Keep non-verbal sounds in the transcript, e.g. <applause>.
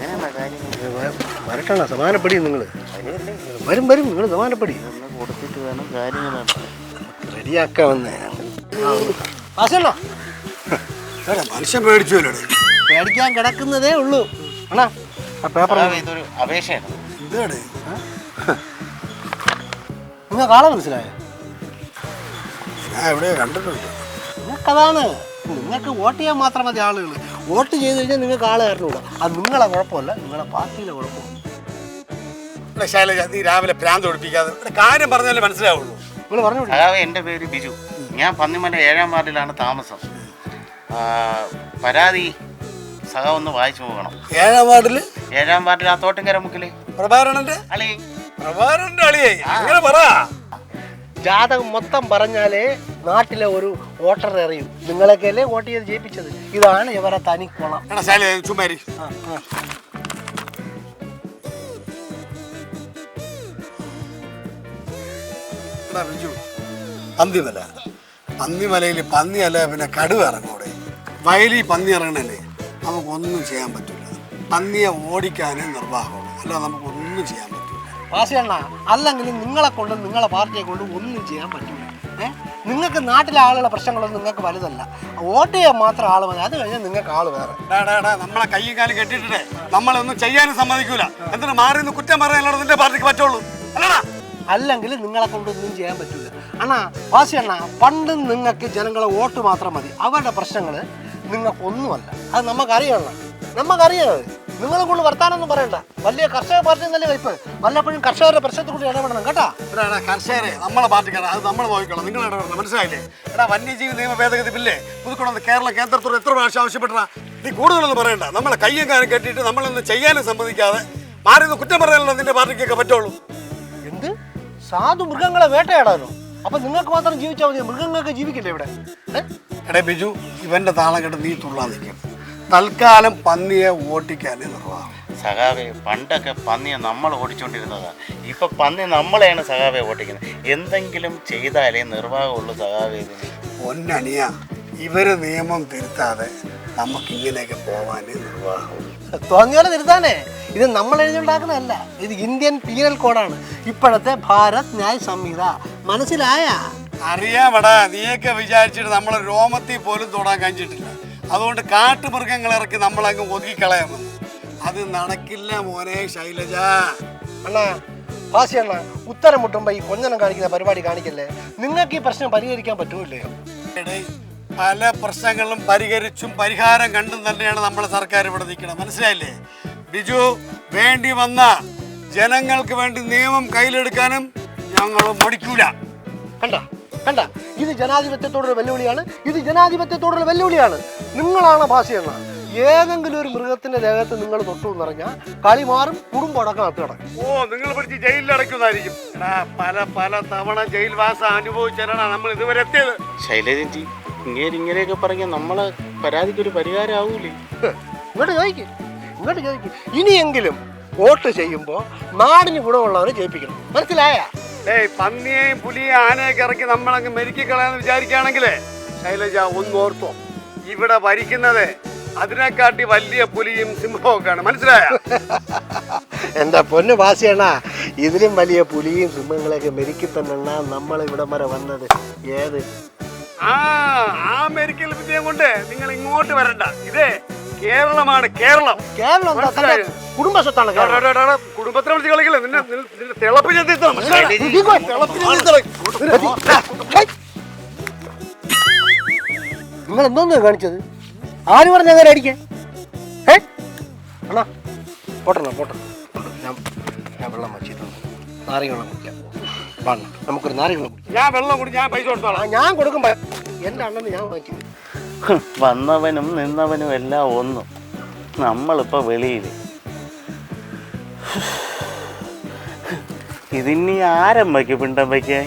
അങ്ങനെയുള്ള കാര്യങ്ങൾ. വരട്ടണ സമാനപ്പടി നിങ്ങൾ വരും വരും നിങ്ങൾ സമാനപ്പടി. കൊടുത്തിട്ട് വേണം കാര്യങ്ങൾ നടത്താൻ. റെഡിയാക്കാമെന്ന് ആശല്ലോ മനുഷ്യൻ പേടിച്ചുല്ലോ പേടിക്കാൻ കിടക്കുന്നതേ ഉള്ളൂ. അണ്ണാ ആ പേപ്പർ ഇതൊരു അപേക്ഷയാണ്. ഇതാണ് നിങ്ങൾക്ക് ആളെ മനസ്സിലായോ? ഞാൻ എവിടെയോ കണ്ടിട്ടുണ്ട്. നിങ്ങൾക്കതാണ് നിങ്ങൾക്ക് വോട്ട് ചെയ്യാൻ മാത്രം മതി ആളുകൾ വോട്ട് ചെയ്ത് കഴിഞ്ഞാൽ നിങ്ങൾക്ക് ആളെ കയറിനൂടാ അത് നിങ്ങളെ കുഴപ്പമല്ല നിങ്ങളെ പാർട്ടിയിലെ കുഴപ്പമാണ് ഇവിടെ ശൈലജ നീ രാവിലെ ഭ്രാന്ത് ഒടിപ്പിക്കാതെ കാര്യം പറഞ്ഞാലേ മനസ്സിലാവുള്ളൂ. നിങ്ങൾ പറഞ്ഞു അതായത് എന്റെ പേര് ബിജു. ഞാൻ പന്നിമല ഏഴാം വാർഡിലാണ് താമസം. ആ, പരാതി സഹ ഒന്ന് വായിച്ചു പോകണം. ഏഴാം വാർഡിൽ? ഏഴാം വാർഡിൽ ആ തോട്ടുംകര മുക്കിൽ. പ്രഭാരണന്റെ അളി പ്രഭാരണന്റെ അളിയായി അങ്ങനെ പറ. ജാതകം മൊത്തം പറഞ്ഞാലേ നാട്ടിലെ ഒരു വോട്ടർ അറിയും. നിങ്ങളൊക്കെയല്ലേ വോട്ട് ചെയ്ത് ജയിപ്പിച്ചത്? ഇതാണ് ഇവരെ തനി കുളം. ചുമ്മാരി പന്നിമല. പന്നിമലയിൽ പന്നിയല്ല പിന്നെ കടുവ ഇറങ്ങൂടെ വയലിൽ പന്നി ഇറങ്ങണല്ലേ? നമുക്കൊന്നും ചെയ്യാൻ പറ്റില്ല. പന്നിയെ ഓടിക്കാനേ നിർവാഹമുള്ളൂ. അല്ല നമുക്കൊന്നും ചെയ്യാൻ പറ്റില്ല. വാസിയണ്ണ അല്ലെങ്കിൽ നിങ്ങളെ കൊണ്ട് നിങ്ങളെ പാർട്ടിയെ കൊണ്ട് ഒന്നും ചെയ്യാൻ പറ്റില്ല ഏ? നിങ്ങൾക്ക് നാട്ടിലെ ആളുകളുടെ പ്രശ്നങ്ങളൊന്നും നിങ്ങൾക്ക് വലുതല്ല. വോട്ട് ചെയ്യാൻ മാത്രം ആൾ മതി. അത് കഴിഞ്ഞാൽ നിങ്ങൾക്ക് ആൾ വേറെ. നമ്മളെ കൈയും കാലും കെട്ടിട്ടേ നമ്മളൊന്നും ചെയ്യാനും സമ്മതിക്കൂല. എന്തിനാ മാറി നിന്ന് കുറ്റം പറയാനുള്ള നിന്റെ പാർട്ടിക്ക് പറ്റുള്ളൂ? അല്ലടാ അല്ലെങ്കിൽ നിങ്ങളെ കൊണ്ടൊന്നും ചെയ്യാൻ പറ്റില്ല അണ്ണാ വാസിയണ്ണ പണ്ട് നിങ്ങൾക്ക് ജനങ്ങളെ വോട്ട് മാത്രം മതി. അവരുടെ പ്രശ്നങ്ങൾ നിങ്ങൾക്കൊന്നുമല്ല അത് നമുക്കറിയണം നമുക്കറിയാം. നിങ്ങളെ കൂടുതൽ വർത്താനൊന്നും പറയണ്ട. വലിയ കർഷക പാർട്ടി എന്നല്ലേ കഴിപ്പ് വല്ലപ്പോഴും കർഷകരുടെ പ്രശ്നത്തിൽ കൂടി ഇടപെടണം കേട്ടാ? എടാ കർഷകരെ നമ്മളെ പാർട്ടിക്കാരാ അത് നമ്മൾ നോക്കിക്കണം നിങ്ങൾ ഇടപെടണം മനസ്സിലായില്ലേ? എടാ വന്യജീവി നിയമ ഭേദഗതി ബില്ലേ. പുതുക്കണം കേരള കേന്ദ്രത്തോട് എത്ര പ്രാവശ്യം ആവശ്യപ്പെട്ടാ? നീ കൂടുതലൊന്നും പറയണ്ട. നമ്മളെ കയ്യും കാര്യം കെട്ടിയിട്ട് നമ്മളൊന്നും ചെയ്യാനും സമ്മതിക്കാതെ മാറി നിന്ന് കുറ്റം പറയാനുള്ള നിന്റെ പാർട്ടിക്കൊക്കെ പറ്റുള്ളൂ? എന്ത്? സാധു മൃഗങ്ങളെ വേട്ടയാടാനോ? അപ്പൊ നിങ്ങൾക്ക് മാത്രം ജീവിച്ചാൽ മതി മൃഗങ്ങൾക്ക് ജീവിക്കില്ലേ ഇവിടെ? എടേ ബിജു ഇവന്റെ താളം കേട്ട് നീ തുള്ളാതിരിക്കണം തൽക്കാലം പന്നിയെ ഓട്ടിക്കാൻ നിർവാഹം സഖാവെ പണ്ടൊക്കെ പന്നിയെ നമ്മൾ ഓടിച്ചുകൊണ്ടിരുന്നതാണ് ഇപ്പൊ പന്നി നമ്മളെയാണ് സഖാവെ ഓട്ടിക്കുന്നത്. എന്തെങ്കിലും ചെയ്താലേ നിർവാഹമുള്ളൂ സഖാവെ ഇതിന്. പൊന്നണിയ ഇവർ നിയമം തിരുത്താതെ നമുക്ക് ഇങ്ങനെയൊക്കെ പോവാനേ നിർവാഹം തോന്നിയോലെ തിരുത്താനേ ഇത് നമ്മൾ എഴുതിണ്ടാക്കുന്നതല്ല ഇത് ഇന്ത്യൻ പീനൽ കോഡാണ് ഇപ്പോഴത്തെ ഭാരത് ന്യായ സംഹിത മനസ്സിലായ? അറിയാമടാ നീയൊക്കെ വിചാരിച്ചിട്ട് നമ്മൾ രോമത്തിൽ പോലും തൊടാൻ കഴിഞ്ഞിട്ടില്ല. അതുകൊണ്ട് കാട്ടുമൃഗങ്ങൾ ഇറക്കി നമ്മളങ്ങ് ഒതുക്കിക്കളയാമെന്ന് അത് നടക്കില്ല മോനെ ശൈലജ. അണ്ണാ ഭാഷ അണ്ണ ഉത്തരം മുട്ടുമ്പോ ഈ കൊഞ്ഞനം കാണിക്കുന്ന പരിപാടി കാണിക്കല്ലേ? നിങ്ങൾക്ക് ഈ പ്രശ്നം പരിഹരിക്കാൻ പറ്റൂല്ലയോ പല പ്രശ്നങ്ങളും പരിഹരിച്ചും പരിഹാരം കണ്ടും തന്നെയാണ് നമ്മുടെ സർക്കാർ ഇവിടെ നിൽക്കുന്നത്. മനസ്സിലായില്ലേ? ബിജു വേണ്ടി വന്ന ജനങ്ങൾക്ക് വേണ്ടി നിയമം കയ്യിലെടുക്കാനും ഞങ്ങൾ മടിക്കൂല. കണ്ട? കണ്ട ഇത് ജനാധിപത്യത്തോടുള്ള വെല്ലുവിളിയാണ് ഇത് ജനാധിപത്യത്തോടുള്ള വെല്ലുവിളിയാണ്. നിങ്ങളാണ് ഭാഷയെന്നാണ് ഏതെങ്കിലും ഒരു മൃഗത്തിന്റെ ദേഹത്ത് നിങ്ങൾ തൊട്ടു എന്നറിഞ്ഞാൽ കളി മാറും കുടുംബം അടക്കം അത് കിടക്കും. ഓ നിങ്ങൾ പിടിച്ച് ജയിലിൽ അടയ്ക്കുന്നതായിരിക്കും. എടാ പല പല തവണ ജയിൽവാസം അനുഭവിച്ചാലാണ് നമ്മൾ ഇതുവരെ എത്തിയത്. ശൈലജി ഇങ്ങനെ ഇങ്ങനെയൊക്കെ പറഞ്ഞ നമ്മളെ പരാതിക്ക് ഒരു പരിഹാരം ആവൂലേ? ഇങ്ങോട്ട് ചോദിക്കും ഇങ്ങോട്ട് ചോദിക്കും. ഇനിയെങ്കിലും വോട്ട് ചെയ്യുമ്പോൾ നാടിന് ഗുണമുള്ളവരെ ജയിപ്പിക്കണം. മനസ്സിലായ? ഏയ് പന്നിയെയും പുലിയെയും ആനയൊക്കെ ഇറക്കി നമ്മളങ്ങ് മെരുക്കിക്കളയാന്ന് വിചാരിക്കുകയാണെങ്കിലേ ശൈലജ ഒന്ന് ഓർത്തോ. ഇവിടെ ഭരിക്കുന്നത് അതിനെക്കാട്ടി വലിയ പുലിയും സിംഹവും ഒക്കെയാണ് മനസ്സിലായ? <laughs> എന്താ പൊന്ന് ഭാഷയണ്ണ ഇതിലും വലിയ പുലിയും സിംഹങ്ങളെയൊക്കെ മെരുക്കി തന്നെ നമ്മൾ ഇവിടെ വരെ വന്നത്. ഏത്? ആ ആ മെരിക്കൽ വിദ്യ കൊണ്ട് നിങ്ങൾ ഇങ്ങോട്ട് വരണ്ട. ഇതേ കേരളമാണ് കേരളം. കേരളം എന്താ? മനസ്സിലായോ? കുടുംബ സ്വത്താണ് കേരളം? കുടുംബത്തിനെ വിളിച്ച് കളിക്കില്ല? നിന്നെ നിന്നെ- നിന്നെ തിളപ്പ് ചെന്നിത്തണം മനസ്സിലായോ? ഇതിങ്ങോ, തിളപ്പിച്ച് നിർത്തണം. ഹൈ. നിങ്ങൾ എന്തോന്ന് കാണിച്ചത്? ആര് പറഞ്ഞ അങ്ങനെ അടിക്കാൻ? ഏ അണ്ണാ പോട്ടെണ്ണ പോട്ടെ ഞാൻ ഞാൻ വെള്ളം വച്ചിട്ടുണ്ട് നാരങ്ങ വെള്ളം കുടിക്കാം. വാ അണ്ണാ, നമുക്കൊരു നാരങ്ങ വെള്ളം കുടിക്കാം. ഞാൻ വെള്ളം കുടി ഞാൻ പൈസ ആ, കൊടുത്തോളാം ഞാൻ കൊടുക്കുമ്പോ എന്റെ അണ്ണന് ഞാൻ വാങ്ങിച്ചു വന്നവനും നിന്നവനും എല്ലാം ഒന്നും. നമ്മളിപ്പോൾ വെളിയിൽ ഇതിനി ആരം വയ്ക്കും പിണ്ടം വയ്ക്കാൻ?